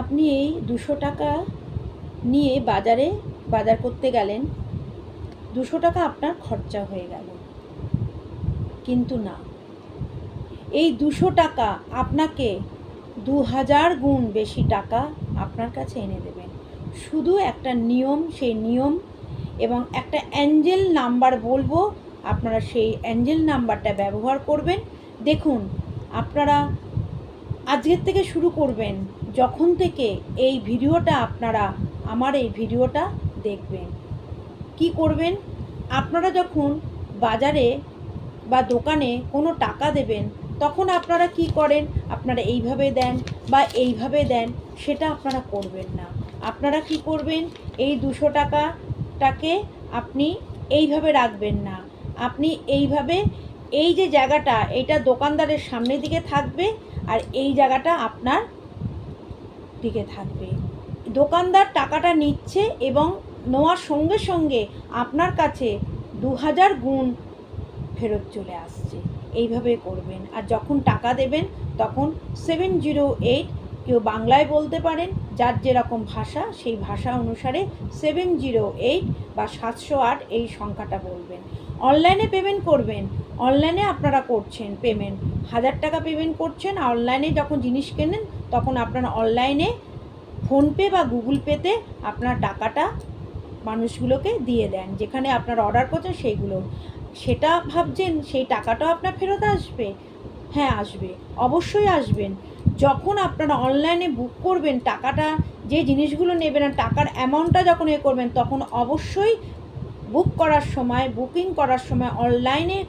আপনি এই দুশো টাকা নিয়ে বাজারে বাজার করতে গেলেন, দুশো টাকা আপনার খরচা হয়ে গেল। কিন্তু না, এই দুশো টাকা আপনাকে দু হাজার গুণ বেশি টাকা আপনার কাছে এনে দেবেন। শুধু একটা নিয়ম, সেই নিয়ম এবং একটা অ্যাঞ্জেল নাম্বার বলব, আপনারা সেই অ্যাঞ্জেল নাম্বারটা ব্যবহার করবেন। দেখুন, আপনারা আজকের থেকে শুরু করবেন। যখন থেকে এই ভিডিওটা আপনারা, আমার এই ভিডিওটা দেখবেন। কি করবেন? আপনারা যখন বাজারে বা দোকানে কোনো টাকা দেবেন, তখন আপনারা কি করেন? আপনারা এইভাবে দেন বা এইভাবে দেন, সেটা আপনারা করবেন না। আপনারা কি করবেন? এই দুশো টাকাটাকে আপনি এইভাবে রাখবেন না। আপনি এইভাবে এই যে জায়গাটা এইটা দোকানদারের সামনের দিকে থাকবে আর এই জায়গাটা আপনার দিকে থাকবে। দোকানদার টাকাটা নিচ্ছে এবং নেওয়ার সঙ্গে সঙ্গে আপনার কাছে দু হাজার গুণ ফেরত চলে আসছে। এইভাবে করবেন। আর যখন টাকা দেবেন, তখন সেভেন জিরো এইট কেউ বাংলায় বলতে পারেন, যার যেরকম ভাষা, সেই ভাষা অনুসারে সেভেন জিরো এইট বা সাতশো আট এই সংখ্যাটা বলবেন। অনলাইনে পেমেন্ট করবেন। অনলাইনে আপনারা করছেন পেমেন্ট হাজার টাকা পেমেন্ট করছেন অনলাইনে যখন জিনিস কেনেন, তখন আপনারা অনলাইনে ফোনপে বা গুগল পেতে আপনার টাকাটা মানুষগুলোকে দিয়ে দেন। যেখানে আপনার অর্ডার করছেন, সেইগুলো। সেটা ভাবছেন, সেই টাকাটাও আপনার ফেরত আসবে। হ্যাঁ আসবে। অবশ্যই আসবেন। যখন আপনারা অনলাইনে বুক করবেন, টাকাটা যে জিনিসগুলো নেবেন আর টাকার অ্যামাউন্টটা যখন এ করবেন, তখন অবশ্যই বুক করার সময় বুকিং করার সময় অনলাইনে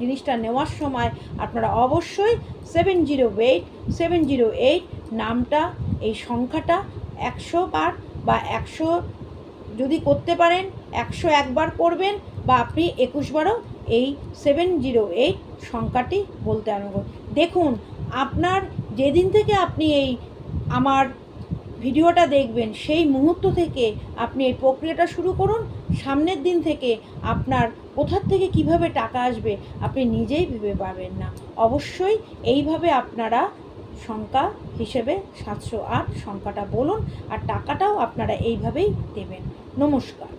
জিনিসটা নেওয়ার সময় আপনারা অবশ্যই seven zero eight seven zero eight নামটা, এই সংখ্যাটা একশো বার বা একশো যদি করতে পারেন, একশো একবার করবেন বা আপনি একুশবারও এই সেভেন জিরো এইট সংখ্যাটি বলতে করুন। দেখুন, আপনার যেদিন থেকে আপনি এই আমার ভিডিওটা দেখবেন, সেই মুহূর্ত থেকে আপনি এই প্রক্রিয়াটা শুরু করুন সামনের দিন থেকে আপনার কোথার থেকে কীভাবে টাকা আসবে আপনি নিজেই ভেবে পাবেন না। অবশ্যই এইভাবে আপনারা সংখ্যা হিসেবে সাতশো আট সংখ্যাটা বলুন আর টাকাটাও আপনারা এইভাবেই দেবেন। নমস্কার।